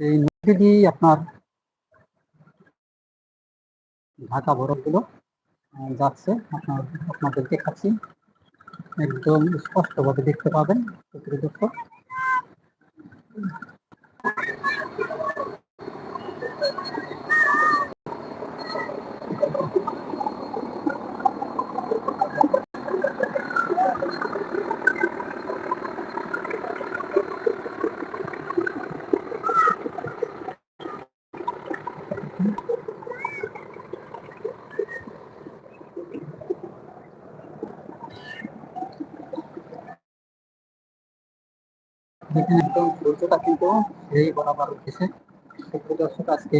এই নদী দিয়েই আপনার ঢাকা বরফগুলো যাচ্ছে? আপনার আপনাদের দেখাচ্ছি একদম স্পষ্টভাবে দেখতে পাবেন দর্শক দেখেন একদম সূর্যটা কিন্তু সেই বরাবর উঠেছে সুপ্রিয় দর্শক আজকে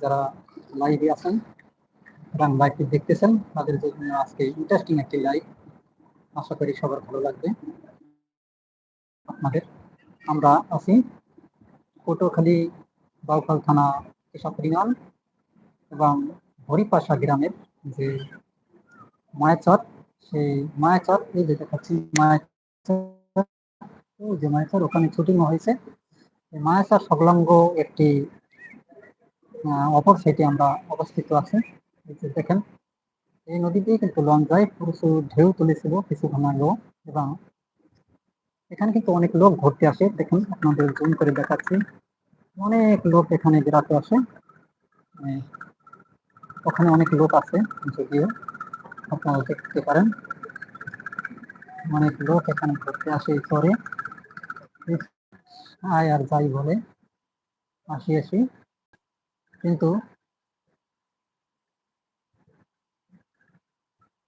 যারা লাইভে আছেন এবং লাইভটি দেখতেছেন, তাদের জন্য আজকে ইন্টারেস্টিং একটি লাইভ আশা করি সবার ভালো লাগবে। আপনাদের আমরা আছি পটুয়াখালী বাউখাল থানা কেশাপরিমাল এবং হরিপাশা গ্রামের যে মায়াচর সেই মায়াচর এই যে দেখাচ্ছি মায়াচর যে মায়াচর ওখানে শুটিং হয়েছে। মায়াচর সংলগ্ন একটি অপর সাইডে আমরা অবস্থিত আছি। দেখেন, এই নদী দিয়ে কিন্তু লঞ্চ যায় প্রচুর ঢেউ তুলেছিল কিছুক্ষণ আগেও, এবং এখানে কিন্তু অনেক লোক ঘুরতে আসে। দেখুন, আপনাদের জুম করে দেখাচ্ছি। অনেক লোক এখানে বেড়াতে আসে। ওখানে অনেক লোক আছে, যদিও। আপনারা দেখতে পারেন। অনেক লোক এখানে ঘুরতে আসে এই চরে। আয় আর যাই বলে আসি আসি। কিন্তু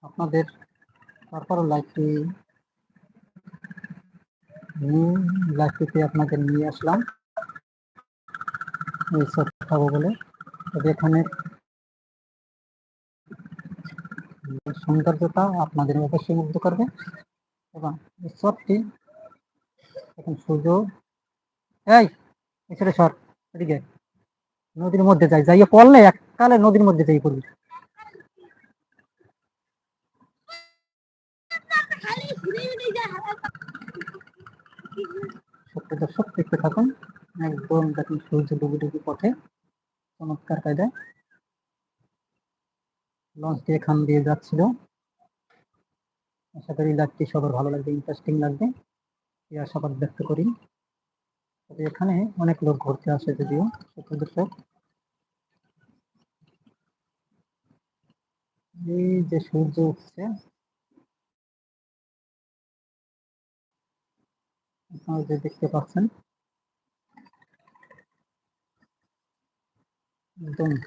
আপনাদের তারপরও লাইভটি লাইভটিতে আপনাদের নিয়ে আসলাম। এই সব খাব বলে। এখানে সৌন্দর্যতা আপনাদের অবশ্যই মুগ্ধ করবে এবং এখন সূর্য এই এছাড়া এদিকে নদীর মধ্যে যাই, যাইয়ে পড়লে এককালে নদীর মধ্যে যাই সত্যি দর্শক, দেখতে থাকুন। একদম দেখুন সূর্য ডুবি ডুবি পথে। চমৎকার কায়দায়। লঞ্চটি এখান দিয়ে যাচ্ছিল। আশা করি লাইভটি সবার ভালো লাগবে ইন্টারেস্টিং লাগবে। এই আশাবাদ ব্যক্ত করি। তবে এখানে অনেক লোক ঘুরতে আসে যদিও দর্শক এই যে সূর্য উঠছে। আপনারা যে দেখতে পাচ্ছেন, একদম